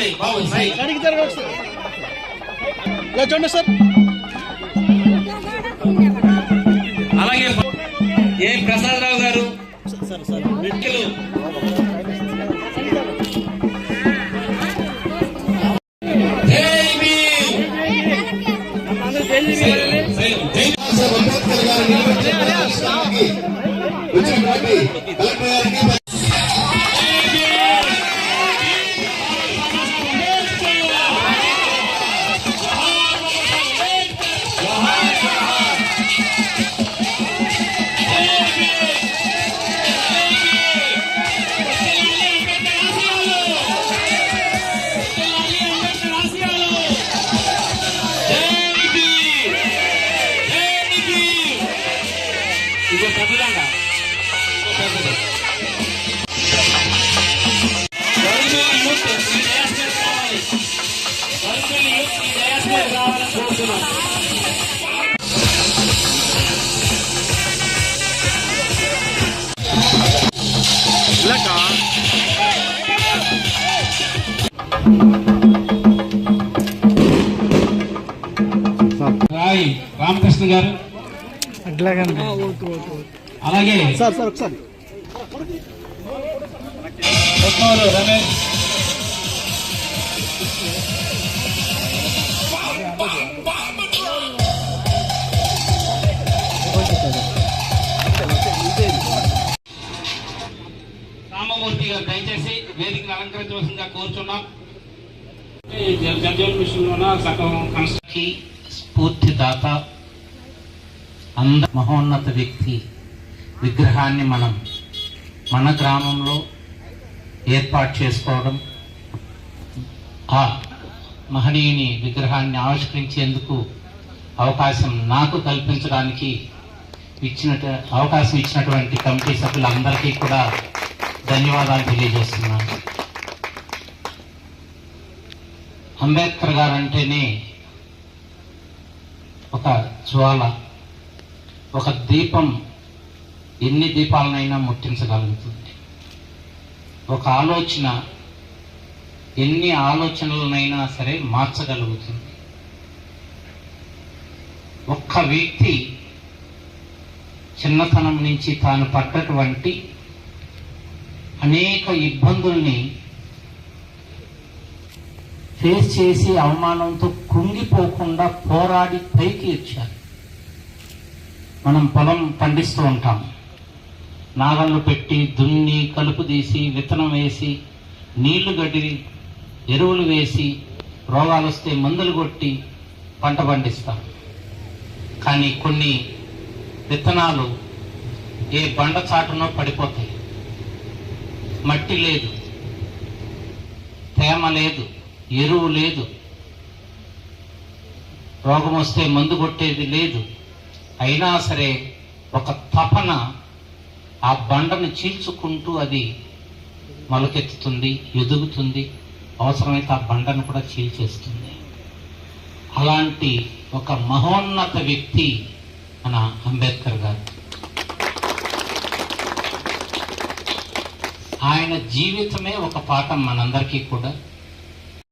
Sir ఇలా చూడండి sir. అలాగే ఏ ప్రసాదరావు గారు? Sir మీద రావాలని కోరుతున్నాను ఇలాకా రాయి రామకృష్ణ గారు అట్లాగండి అలాగే. సార్ సార్ ఒకసారి. రమేష్. రామమూర్తి గారు దయచేసి వేదికను అలంకరించవలసిందిగా కోరుచున్నాం. జల్ మిషన్ సగం కన్స్ట్రక్షన్ స్ఫూర్తిదాత అంద మహోన్నత వ్యక్తి విగ్రహాన్ని మనం మన గ్రామంలో ఏర్పాటు చేసుకోవడం ఆ మహనీయుని విగ్రహాన్ని ఆవిష్కరించేందుకు అవకాశం నాకు కల్పించడానికి ఇచ్చినట అవకాశం ఇచ్చినటువంటి కమిటీ సభ్యులందరికీ కూడా ధన్యవాదాలు తెలియజేస్తున్నాను. అంబేద్కర్ గారు అంటేనే ఒక జ్వాల. ఒక దీపం ఎన్ని దీపాలనైనా ముట్టించగలుగుతుంది. ఒక ఆలోచన ఎన్ని ఆలోచనలనైనా సరే మార్చగలుగుతుంది. ఒక్క వ్యక్తి చిన్నతనం నుంచి తాను పడ్డటువంటి అనేక ఇబ్బందుల్ని ఫేస్ చేసి అవమానంతో కుంగిపోకుండా పోరాడి పైకి వచ్చారు మనం పొలం పండిస్తూ ఉంటాం. నాగళ్ళు పెట్టి దున్ని కలుపు తీసి విత్తనం వేసి నీళ్ళు గడ్డి ఎరువులు వేసి రోగాలు వస్తే మందులు కొట్టి పంట పండిస్తాం. కానీ కొన్ని విత్తనాలు ఏ బండ చాటునో పడిపోతాయి. మట్టి లేదు. తేమ లేదు. ఎరువు లేదు. రోగం వస్తే మందు కొట్టేది లేదు. అయినా సరే ఒక తపన ఆ బండను చీల్చుకుంటూ అది మొలకెత్తుతుంది ఎదుగుతుంది. అవసరమైతే ఆ బండను కూడా చీల్చేస్తుంది. అలాంటి ఒక మహోన్నత వ్యక్తి మన అంబేద్కర్ గారు. ఆయన జీవితమే ఒక పాఠం మనందరికీ కూడా.